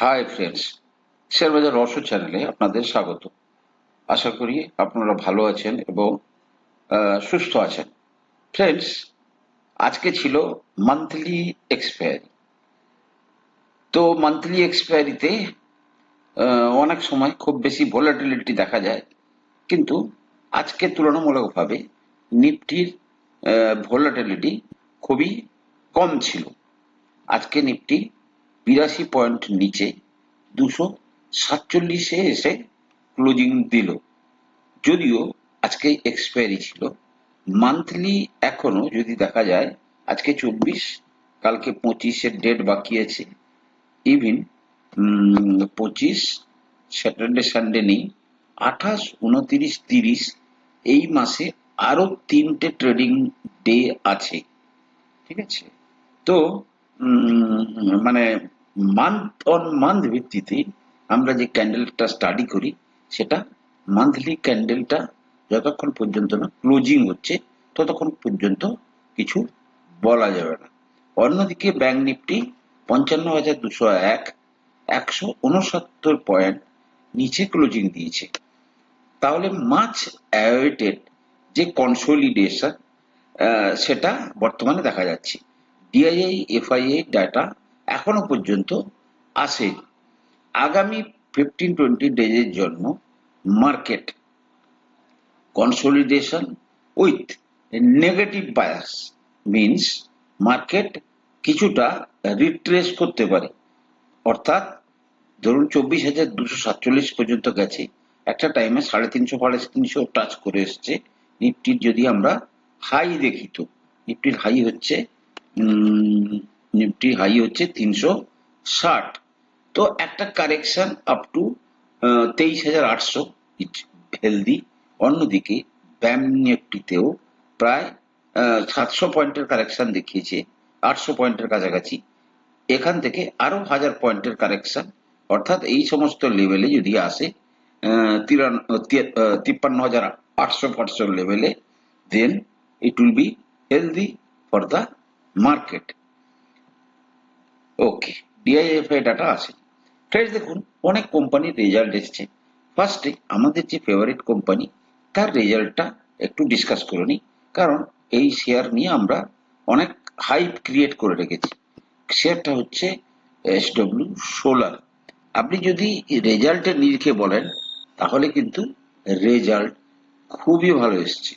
Hi friends শেয়ারবাজার রহস্য চ্যানেলে আপনাদের স্বাগত। আশা করি আপনারা ভালো আছেন এবং সুস্থ আছেন। ফ্রেন্ডস আজকে ছিল মান্থলি এক্সপায়ারি তো মান্থলি এক্সপায়ারিতে অনেক সময় খুব বেশি ভোলাটিলিটি দেখা যায়। কিন্তু আজকে তুলনামূলকভাবে নিফটির ভোলাটিলিটি খুবই কম ছিল। আজকে নিফটি বিরাশি পয়েন্ট নিচে দুশো সাতচল্লিশে এসে ক্লোজিং দিল। যদিও আজকে এক্সপায়ারি ছিল। মান্থলি এখনও যদি দেখা যায়, আজকে চব্বিশ, কালকে পঁচিশের ডেট বাকি আছে। ইভিন পঁচিশ স্যাটারডে সানডে নেই। আঠাশ, উনতিরিশ, তিরিশ, এই মাসে আরও তিনটে ট্রেডিং ডে আছে। ঠিক আছে? তো মানে মান্থ অন মান্থ ভিত্তিতে আমরা যে ক্যান্ডেলটা স্টাডি করি, সেটা মান্থলি ক্যান্ডেলটা যতক্ষণ পর্যন্ত না ক্লোজিং হচ্ছে, ততক্ষণ পর্যন্ত কিছু বলা যাবে না। অন্যদিকে ব্যাংক নিফটি পঞ্চান্ন হাজার দুশো এক, একশো উনসত্তর পয়েন্ট নিচে ক্লোজিং দিয়েছে। তাহলে মাছ অ্যাওয়েটেড যে কনসোলিডেশন সেটা বর্তমানে দেখা যাচ্ছে। ডিআইআই এফআইআই ডাটা এখনও পর্যন্ত আসেনি। আগামী ফিফটিন টোয়েন্টি ডেজের জন্য market consolidation with negative bias means market কিছুটা রিট্রেস করতে পারে। অর্থাৎ ধরুন চব্বিশ হাজার দুশো সাতচল্লিশ পর্যন্ত গেছে। একটা টাইমে সাড়ে তিনশো সাড়ে তিনশো টাচ করে এসছে। নিফটির যদি আমরা হাই দেখি তো নিফটির হাই হচ্ছে উম, নিফটির হাই হচ্ছে তিনশো ষাট। তো একটা কারেকশন আপ টু তেইশ হাজার আটশো। হেলদি অন্যদিকে ব্যাম নিফটিতেও প্রায় সাতশো পয়েন্টের কারেকশন দেখিয়েছে। আটশো পয়েন্টের কাছাকাছি। এখান থেকে আরও হাজার পয়েন্টের কারেকশন অর্থাৎ এই সমস্ত লেভেলে যদি আসে তিরান- তিপ্পান্ন হাজার আটশো ফাটশো লেভেলে then it will be healthy for the market okay DIFI data আছে। ফ্রেন্ডস দেখুন, অনেক কোম্পানির রেজাল্ট এসছে। ফার্স্টে আমাদের যে ফেভারিট কোম্পানি তার রেজাল্টটা একটু ডিসকাস করে নিই। কারণ এই শেয়ার নিয়ে আমরা অনেক হাইপ ক্রিয়েট করে রেখেছি। শেয়ারটা হচ্ছে এস ডব্লিউ সোলার আপনি যদি রেজাল্টের নিরিখে বলেন, তাহলে কিন্তু রেজাল্ট খুবই ভালো এসছে।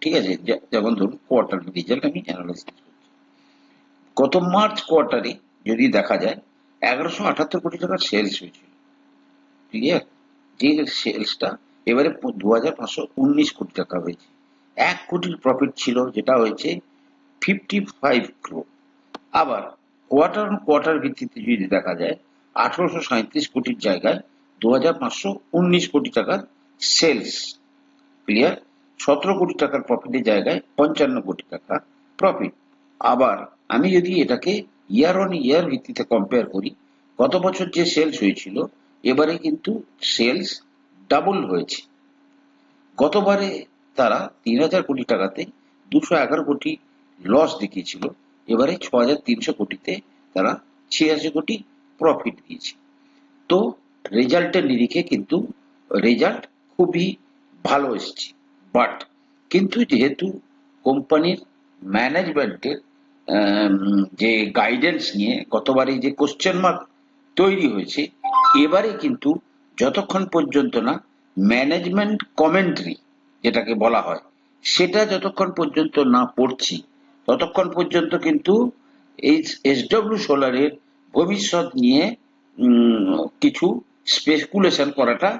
ঠিক আছে? যেমন ধরুন কোয়ার্টার রেজাল্ট আমি অ্যানালাইসিস গত মার্চ কোয়ার্টারে যদি দেখা যায়, এগারোশো আঠাত্তর কোটি টাকার সেলস হয়েছিল। ক্লিয়ার যে সেলসটা এবারে দু হাজার পাঁচশো উনিশ কোটি টাকা হয়েছে। এক কোটির প্রফিট ছিল, যেটা হয়েছে ফিফটি ফাইভ ক্রো আবার কোয়ার্টার অন কোয়ার্টার ভিত্তিতে যদি দেখা যায়, আঠারোশো সাঁত্রিশ কোটির জায়গায় দু হাজার পাঁচশো উনিশ কোটি টাকার সেলস। ক্লিয়ার সতেরো কোটি টাকার প্রফিটের জায়গায় পঞ্চান্ন কোটি টাকা প্রফিট আবার আমি যদি এটাকে ইয়ার অন ইয়ার ভিত্তিতে কম্পেয়ার করি, গত বছর যে সেলস হয়েছিল, এবারে কিন্তু সেলস ডাবল হয়েছে। গতবারে তারা তিন হাজার কোটি টাকাতে দুশো এগারো কোটি লস দেখিয়েছিল, এবারে ছ হাজার তিনশো কোটিতে তারা ছিয়াশি কোটি প্রফিট দিয়েছে। তো রেজাল্টের নিরিখে কিন্তু রেজাল্ট খুবই ভালো এসেছে। বাট কিন্তু যেহেতু কোম্পানির ম্যানেজমেন্টের যে গাইডেন্স নিয়ে গতবারে যে কোশ্চেন মার্ক তৈরি হয়েছে, এবারে কিন্তু যতক্ষণ পর্যন্ত না ম্যানেজমেন্ট কমেন্ট্রি যেটাকে বলা হয়, সেটা যতক্ষণ পর্যন্ত না পড়ছি, ততক্ষণ পর্যন্ত কিন্তু এই এসডব্লিউ সোলারের ভবিষ্যৎ নিয়ে কিছু স্পেকুলেশন করাটা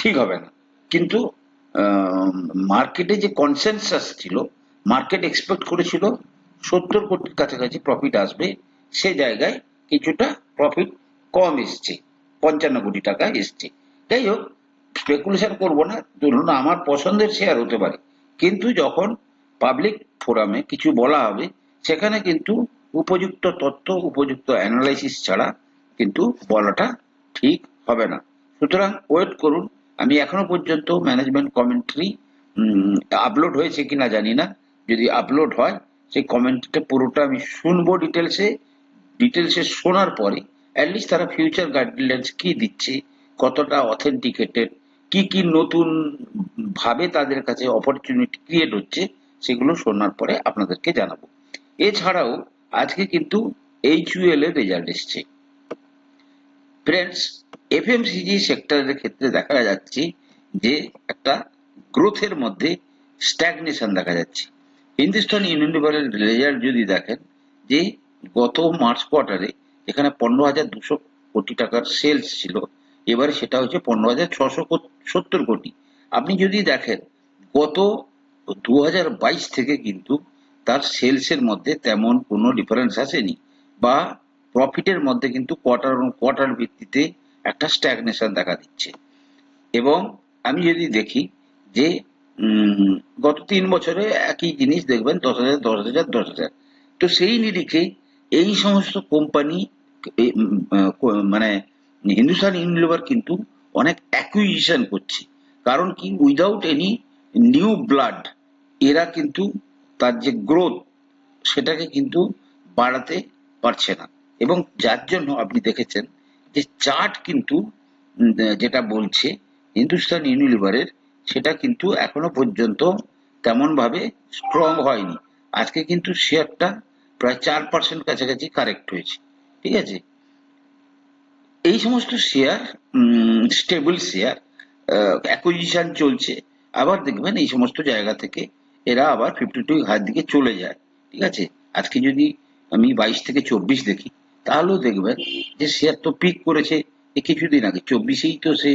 ঠিক হবে না। কিন্তু মার্কেটে যে কনসেনসাস ছিল মার্কেট এক্সপেক্ট করেছিল সত্তর কোটির কাছাকাছি প্রফিট আসবে, সে জায়গায় কিছুটা প্রফিট কম এসছে, পঞ্চান্ন কোটি টাকা এসছে। যাই হোক স্পেকুলেশন করব না, ধরুন আমার পছন্দের শেয়ার হতে পারে, কিন্তু যখন পাবলিক ফোরামে কিছু বলা হবে, সেখানে কিন্তু উপযুক্ত তথ্য, উপযুক্ত অ্যানালাইসিস ছাড়া কিন্তু বলাটা ঠিক হবে না। সুতরাং ওয়েট করুন, আমি এখনও পর্যন্ত ম্যানেজমেন্ট কমেন্ট্রি আপলোড হয়েছে কিনা জানি না, যদি আপলোড হয় সেই কমেন্টটা পুরোটা আমি শুনব ডিটেলসে ডিটেলসে শোনার পরে অ্যাটলিস্ট তারা ফিউচার গাইডলাইন্স কি দিচ্ছে, কতটা অথেন্টিকেটেড কি কি নতুন ভাবে তাদের কাছে অপরচুনিটি ক্রিয়েট হচ্ছে, সেগুলো শোনার পরে আপনাদেরকে জানাব। এছাড়াও আজকে কিন্তু এইচইউএল এর রেজাল্ট এসছে। ফ্রেন্ডস এফএমসিজি সেক্টরের ক্ষেত্রে দেখা যাচ্ছে যে একটা গ্রোথের মধ্যে স্ট্যাগনেশন দেখা যাচ্ছে। হিন্দুস্তান ইউনিলিভারের রেজাল্ট যদি দেখেন, যে গত মার্চ কোয়ার্টারে এখানে পনেরো হাজার দুশো কোটি টাকার সেলস ছিল, এবারে সেটা হচ্ছে পনেরো হাজার ছশো সত্তর কোটি। আপনি যদি দেখেন, গত দু হাজার বাইশ থেকে কিন্তু তার সেলসের মধ্যে তেমন কোনো ডিফারেন্স আসেনি বা প্রফিটের মধ্যে কিন্তু কোয়ার্টার কোয়ার্টার ভিত্তিতে একটা স্ট্যাগনেশন দেখা দিচ্ছে। এবং আমি যদি দেখি যে গত তিন বছরে একই জিনিস দেখবেন, দশ হাজার দশ হাজার দশ হাজার। তো সেই নিরিখে এই সমস্ত কোম্পানি মানে হিন্দুস্তান ইউনিলিভার কিন্তু অনেক অ্যাকুইজিশন করছে। কারণ কি? উইদাউট এনি নিউ ব্লাড এরা কিন্তু তার যে গ্রোথ সেটাকে কিন্তু বাড়াতে পারছে না। এবং যার জন্য আপনি দেখেছেন যে চার্ট কিন্তু যেটা বলছে, হিন্দুস্তান ইউনিলিভারের সেটা কিন্তু এখনও পর্যন্ত তেমন ভাবে স্ট্রং হয়নি। আজকে কিন্তু শেয়ারটা প্রায় চার পার্সেন্ট কাছাকাছি কারেক্ট হয়েছে। ঠিক আছে? এই সমস্ত শেয়ার স্টেবল শেয়ার অ্যাকুইজিশন চলছে। আবার দেখবেন এই সমস্ত জায়গা থেকে এরা আবার ফিফটি টু হার দিকে চলে যায়। ঠিক আছে? আজকে যদি আমি বাইশ থেকে চব্বিশ দেখি, তাহলেও দেখবেন যে শেয়ার তো পিক করেছে কিছুদিন আগে। চব্বিশেই তো সে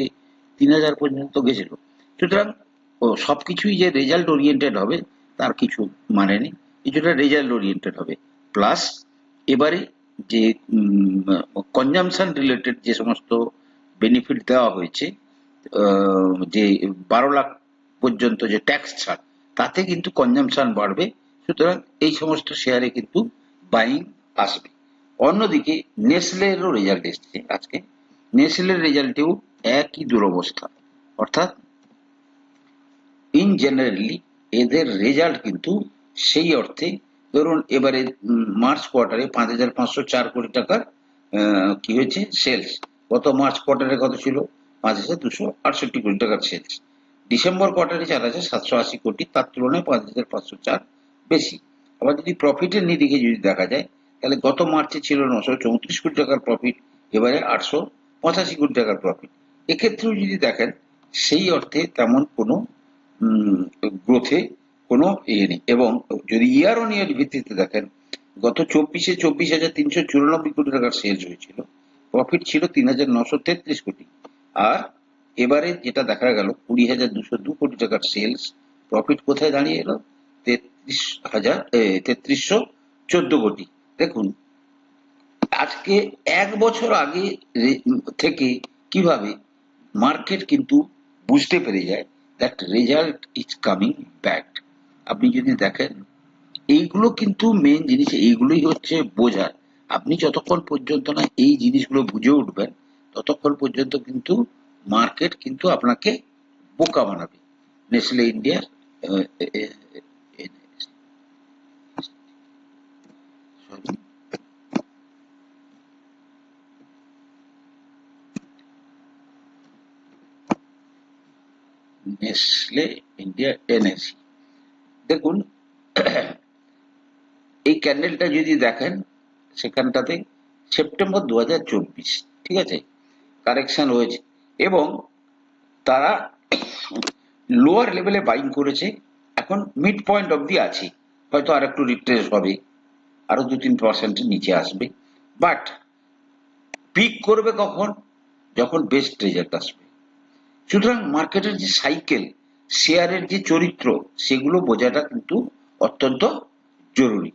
তিন হাজার পর্যন্ত গেছিল। সুতরাং, ও সবকিছুই যে রেজাল্ট ওরিয়েন্টেড হবে, তার কিছু মানে নেই। কিছুটা রেজাল্ট ওরিয়েন্টেড হবে। প্লাস এবারে যে কনজামশন রিলেটেড যে সমস্ত বেনিফিট দেওয়া হয়েছে যে বারো লাখ পর্যন্ত যে ট্যাক্স ছাড়, তাতে কিন্তু কনজামশন বাড়বে। সুতরাং এই সমস্ত শেয়ারে কিন্তু বাইং আসবে। অন্যদিকে নেসলেরও রেজাল্ট এসছে আজকে। নেসলের রেজাল্টেও একই দুরবস্থা। অর্থাৎ ইন জেনারেলি এদের রেজাল্ট কিন্তু সেই অর্থে, ধরুন এবারে মার্চ কোয়ার্টারে পাঁচ হাজার পাঁচশো চার কোটি টাকার কি হয়েছে? সেলস গত মার্চ কোয়ার্টারে কত ছিল? পাঁচ হাজার দুশো আটষট্টি কোটি টাকার সেলস ডিসেম্বর কোয়ার্টারে চার হাজার সাতশো আশি কোটি, তার তুলনায় পাঁচ হাজার পাঁচশো চার বেশি। আবার যদি প্রফিটের নিরিখে যদি দেখা যায়, তাহলে গত মার্চে ছিল নশো চৌত্রিশ কোটি টাকার প্রফিট এবারে আটশো পঁচাশি কোটি টাকার প্রফিট এক্ষেত্রেও যদি দেখেন, সেই অর্থে তেমন কোনো গ্রোথে কোনো ইয়ে নেই। এবং যদি ইয়ার অন ইয়ার ভিত্তিতে দেখেন, গত চব্বিশে চব্বিশ হাজার তিনশো চুরানব্বই কোটি টাকার সেলস হয়েছিল। প্রফিট ছিল তিন হাজার নশো তেত্রিশ কোটি। আর এবারে যেটা দেখা গেল, কুড়ি হাজার দুশো দু কোটি টাকার সেলস প্রফিট কোথায় দাঁড়িয়ে এলো? তেত্রিশ হাজার তেত্রিশশো চোদ্দ কোটি। দেখুন, আজকে এক বছর আগে থেকে কীভাবে মার্কেট কিন্তু বুঝতে পেরে যায় that result is coming bad আপনি যদি দেখেন এইগুলো কিন্তু মেন জিনিস এইগুলোই হচ্ছে বোঝার আপনি যতক্ষণ পর্যন্ত না এই জিনিসগুলো বুঝে উঠবেন ততক্ষণ পর্যন্ত কিন্তু মার্কেট কিন্তু আপনাকে বোকা বানাবে নেসলে ইন্ডিয়ার সরি নেসলে ইন্ডিয়া এনএসি দেখুন, এই ক্যান্ডেলটা যদি দেখেন, সেখানটাতে সেপ্টেম্বর দু ঠিক আছে? কারেকশন হয়েছে। এবং তারা লোয়ার লেভেলে বাইং করেছে। এখন মিড পয়েন্ট অবধি আছে। হয়তো আর একটু রিট্রেস হবে। আরও দু তিন পার্সেন্টের নিচে আসবে। বাট পিক করবে কখন? যখন বেস্ট রেজাল্ট আসবে। সুতরাং মার্কেটের যে সাইকেল শেয়ারের যে চরিত্র, সেগুলো বোঝাটা কিন্তু অত্যন্ত জরুরি।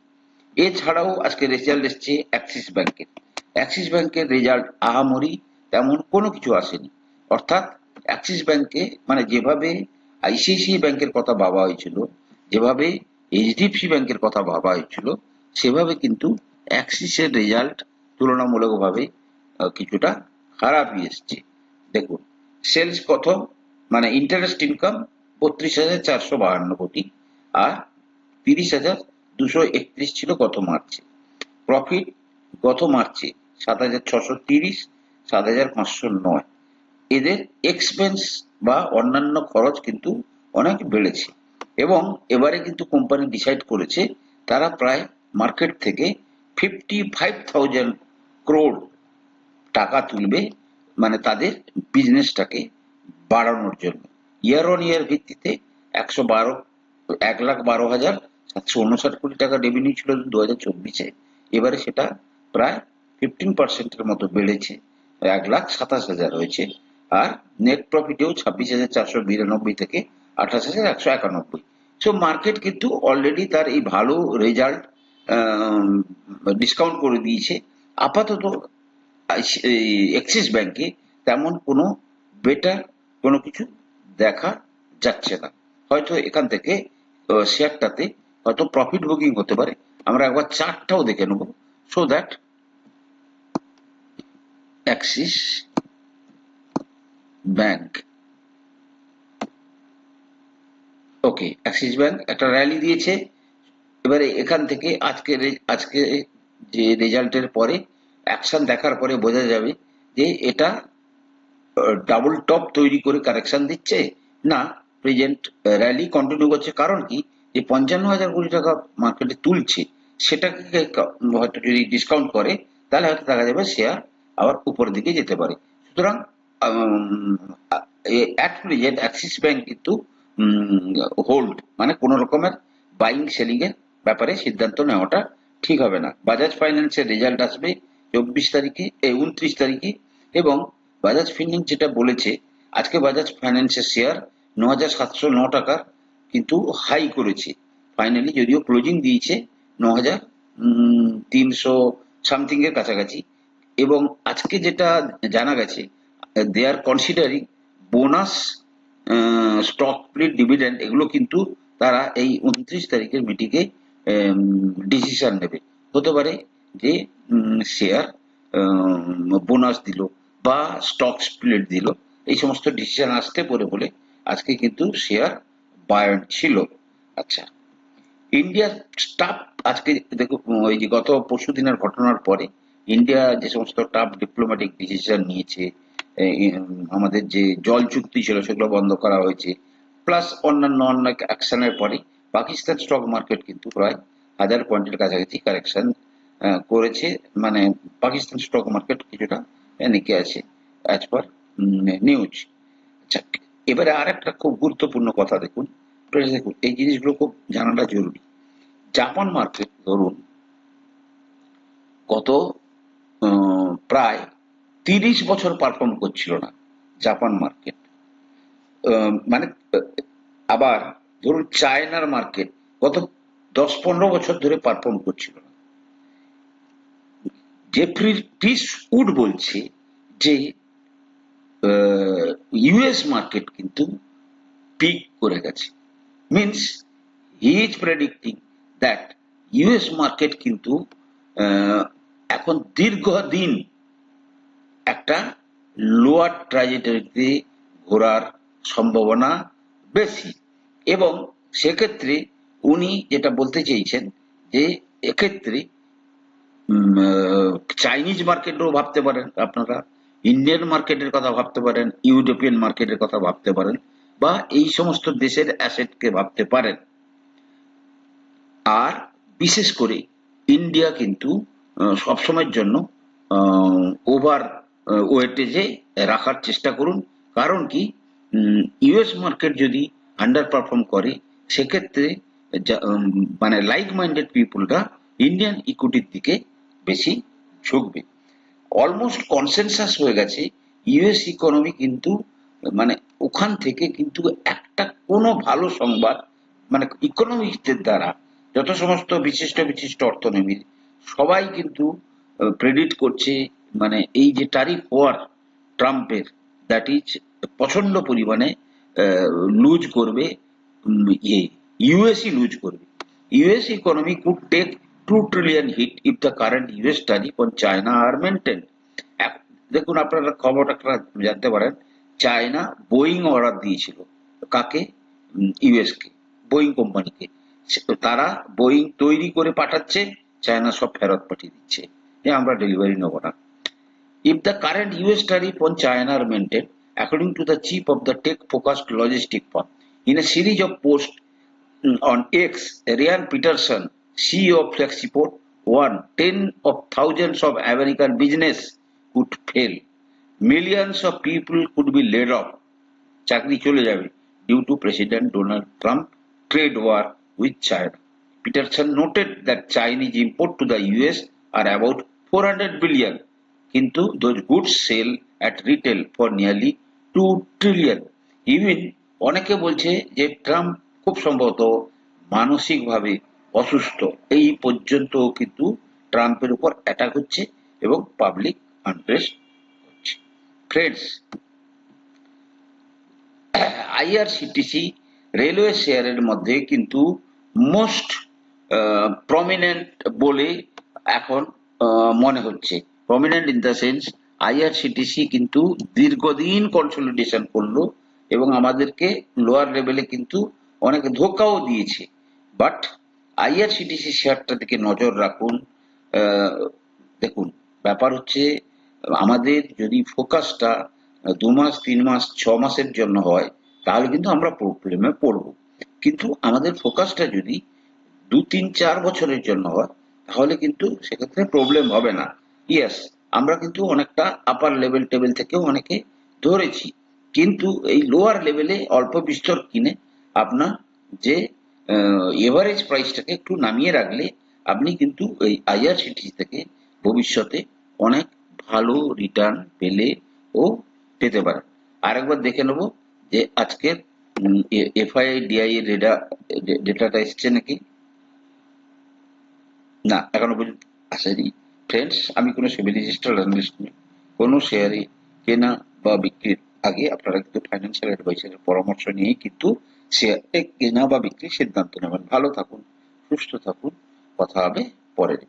এছাড়াও আজকে রেজাল্ট এসছে অ্যাক্সিস ব্যাংকের অ্যাক্সিস ব্যাংকের রেজাল্ট আহামরি তেমন কোনো কিছু আসেনি। অর্থাৎ অ্যাক্সিস ব্যাংকে মানে যেভাবে আইসিআইসিআই ব্যাংকের কথা ভাবা হয়েছিল, যেভাবে এইচডিএফসি ব্যাংকের কথা ভাবা হয়েছিল, সেভাবে কিন্তু অ্যাক্সিসের রেজাল্ট তুলনামূলকভাবে কিছুটা খারাপই এসছে। দেখুন সেলস কত মানে ইন্টারেস্ট ইনকাম বত্রিশ হাজার চারশো বাহান্ন কোটি আর তিরিশ হাজার দুশো একত্রিশ ছিল গত মার্চে। প্রফিট গত মার্চে সাত হাজার ছশো তিরিশ, সাত হাজার পাঁচশো নয়। এদের এক্সপেন্স বা অন্যান্য খরচ কিন্তু অনেক বেড়েছে এবং এবারে কিন্তু কোম্পানি ডিসাইড করেছে তারা প্রায় মার্কেট থেকে ফিফটি ফাইভ থাউজেন্ড ক্রোড টাকা তুলবে মানে তাদের বিজনেসটাকে বাড়ানোর জন্য। ইয়ার অন ইয়ার ভিত্তিতে একশো বারো, এক লাখ বারো হাজার সাতশো উনষাট কোটি টাকা রেভিনিউ ছিল দু হাজার চব্বিশে। এবারে সেটা প্রায় ফিফটিন পার্সেন্টের মতো বেড়েছে। এক লাখ সাতাশ হাজার হয়েছে। আর নেট প্রফিটেও ছাব্বিশ হাজার চারশো বিরানব্বই থেকে আঠাশ হাজার একশো একানব্বই। সো মার্কেট কিন্তু অলরেডি তার এই ভালো রেজাল্ট ডিসকাউন্ট করে দিয়েছে। আপাতত এক্সিস ব্যাংকে তেমন কোনো বেটার কোনো কিছু দেখা যাচ্ছে না। হয়তো এখান থেকে শেয়ারটাতে হয়তো প্রফিট বুকিং হতে পারে। আমরা একবার চারটাও দেখে নেব। So that Axis bank okay Axis bank একটা র্যালি দিয়েছে। এবারে এখান থেকে আজকে আজকে যে রেজাল্টের পরে অ্যাকশন দেখার পরে বোঝা যাবে যে এটা ডাবল টপ তৈরি করে কারেকশন দিচ্ছে না প্রেজেন্ট র্যালি কন্টিনিউ করছে। কারণ কি? যে পঞ্চান্ন হাজার কোটি টাকা মার্কেটে তুলছে, সেটাকে হয়তো যদি ডিসকাউন্ট করে, তাহলে হয়তো দেখা যাবে শেয়ার আবার উপরের দিকে যেতে পারে। সুতরাং অ্যাট প্রেজেন্ট অ্যাক্সিস ব্যাংক কিন্তু হোল্ড মানে কোনো রকমের বাইং সেলিং এর ব্যাপারে সিদ্ধান্ত নেওয়াটা ঠিক হবে না। বাজাজ ফাইন্যান্সের রেজাল্ট আসবে চব্বিশ তারিখে এই উনত্রিশ তারিখে এবং বাজাজ ফিন্যান্স যেটা বলেছে, আজকে বাজাজ ফাইন্যান্সের শেয়ার ন হাজার সাতশো ন টাকার কিন্তু হাই করেছে। ফাইনালি যদিও ক্লোজিং দিয়েছে ন হাজার তিনশো সামথিং এর কাছাকাছি এবং আজকে যেটা জানা গেছে they are considering bonus stock split dividend এগুলো কিন্তু তারা এই উনত্রিশ তারিখের মিটিংয়ে ডিসিশন নেবে। হতে পারে যে শেয়ার বোনাস দিল বা স্টক স্প্লিট দিল, এই সমস্ত ডিসিশন আসতে পরে বলে আজকে কিন্তু শেয়ার বায়ন ছিল। আচ্ছা ইন্ডিয়া স্টাফ আজকে দেখো, ওই যে গত পরশু দিনের ঘটনার পরে ইন্ডিয়া যে সমস্ত টাফ ডিপ্লোম্যাটিক ডিসিশন নিয়েছে আমাদের যে জল চুক্তি ছিল সেগুলো বন্ধ করা হয়েছে প্লাস অন্যান্য অনেক অ্যাকশনের পরে পাকিস্তান স্টক মার্কেট কিন্তু প্রায় হাজার পয়েন্টের কাছাকাছি কারেকশন করেছে মানে পাকিস্তান স্টক মার্কেট কিছুটা নিকে আছে অ্যাজ পার নিউজ আচ্ছা এবারে আর একটা খুব গুরুত্বপূর্ণ কথা দেখুন দেখুন এই জিনিসগুলো খুব জানাটা জরুরি। জাপান মার্কেট ধরুন আহ, প্রায় তিরিশ বছর পারফর্ম করছিল না জাপান মার্কেট মানে আবার ধরুন চায়নার মার্কেট গত দশ পনেরো বছর ধরে পারফর্ম করছিল না। জেফ্রি টিস উড বলছে যে ইউএস মার্কেট কিন্তু পিক করে গেছে। Means he is predicting that US market কিন্তু এখন দীর্ঘদিন একটা লোয়ার ট্রাজেটরিতে ঘোরার সম্ভাবনা বেশি। এবং সেক্ষেত্রে উনি যেটা বলতে চেয়েছেন যে, এক্ষেত্রে চাইনিজ মার্কেটেও ভাবতে পারেন আপনারা ইন্ডিয়ান মার্কেটের কথা ভাবতে পারেন ইউরোপিয়ান মার্কেটের কথা ভাবতে পারেন, বা এই সমস্ত দেশের অ্যাসেটকে ভাবতে পারেন। আর বিশেষ করে ইন্ডিয়া কিন্তু সবসময়ের জন্য ওভার ওয়েটেজে রাখার চেষ্টা করুন। কারণ কি ইউএস মার্কেট যদি আন্ডার পারফর্ম করে, সেক্ষেত্রে মানে লাইক মাইন্ডেড পিপুলরা ইন্ডিয়ান ইকুইটির দিকে বেশি ঝুঁকবে। অলমোস্ট কনসেনসাস হয়ে গেছে ইউএস ইকোনমি কিন্তু মানে ওখান থেকে কিন্তু একটা কোনো ভালো সংবাদ মানে ইকোনমিক্সদের দ্বারা যত সমস্ত বিশিষ্ট বিশিষ্ট অর্থনীতির সবাই কিন্তু প্রেডিট করছে মানে এই যে টারিফ ওয়ার ট্রাম্পের দ্যাট ইজ প্রচণ্ড পরিমাণে লুজ করবে ইয়ে ইউএসই লুজ করবে। US economy could take two trillion hit if the current US tariff on China are maintain দেখুন আপনারা খবর একটা জানতে পারেন চায়না বোয়িং অর্ডার দিয়েছিল কাকে ইউএস কে বোয়িং কোম্পানিকে তারা বোয়িং তৈরি করে পাঠাচ্ছে চায়না সব ফেরত পাঠিয়ে দিচ্ছে যে আমরা ডেলিভারি নেব না If the current US tariff on China are maintained, according to the chief of the tech-focused logistic firm, in a series of posts mm, on X, Ryan Peterson, CEO of Flexiport, warned tens of thousands of American business could fail. Millions of people could be laid off. চাকরি চলে যাবে to President Donald Trump trade war with China Peterson noted that Chinese import to the US are about four hundred billion কিন্তু those goods sell at retail for nearly two trillion even অনেকে বলছে যে Trump খুব সম্ভবত মানসিকভাবে অসুস্থ। এই পর্যন্ত কিন্তু ট্রাম্পের উপর অ্যাটাক হচ্ছে এবং পাবলিক আনরেস্ট হচ্ছে। ফ্রেন্ডস আইআরসিটিসি রেলওয়ে শেয়ারের মধ্যে কিন্তু মোস্ট প্রমিনেন্ট বলে এখন মনে হচ্ছে। Prominent in the sense IRCTC কিন্তু দীর্ঘদিন কনসলিডেশন করল এবং আমাদেরকে লোয়ার লেভেলে কিন্তু অনেক ধোকাও দিয়েছে। বাট আইআরসিটিসি শেয়ারটা দিকে নজর রাখুন। দেখুন, ব্যাপার হচ্ছে, আমাদের যদি ফোকাসটা দু মাস, তিন মাস, ছ মাসের জন্য হয়, তাহলে কিন্তু আমরা প্রবলেমে পড়ব। কিন্তু আমাদের ফোকাসটা যদি দু, তিন, চার বছরের জন্য হয়, তাহলে কিন্তু সেক্ষেত্রে প্রবলেম হবে না। ইয়েস আমরা কিন্তু অনেকটা আপার লেভেল টেবিল থেকেও অনেকে ধরেছি। কিন্তু এই লোয়ার লেভেলে অল্প বিস্তর কিনে আপনার যে এভারেজ প্রাইসটাকে একটু নামিয়ে রাখলে আপনি কিন্তু এই আইআরসিটি থেকে ভবিষ্যতে অনেক ভালো রিটার্ন পেলে ও পেতে পারেন। আরেকবার দেখে নেব যে আজকের এফআইআই ডিআই এর ডেটাটা এসছে নাকি? না, এখনও পর্যন্ত আসেনি। ফ্রেন্ডস আমি কোনো সেবি রেজিস্টার্ড অ্যানালিস্ট নই। কোনো শেয়ারে কেনা বা বিক্রির আগে আপনারা কিন্তু ফাইন্যান্সিয়াল অ্যাডভাইসারের পরামর্শ নিয়েই কিন্তু শেয়ারে কেনা বা বিক্রির সিদ্ধান্ত নেবেন। ভালো থাকুন সুস্থ থাকুন। কথা হবে পরের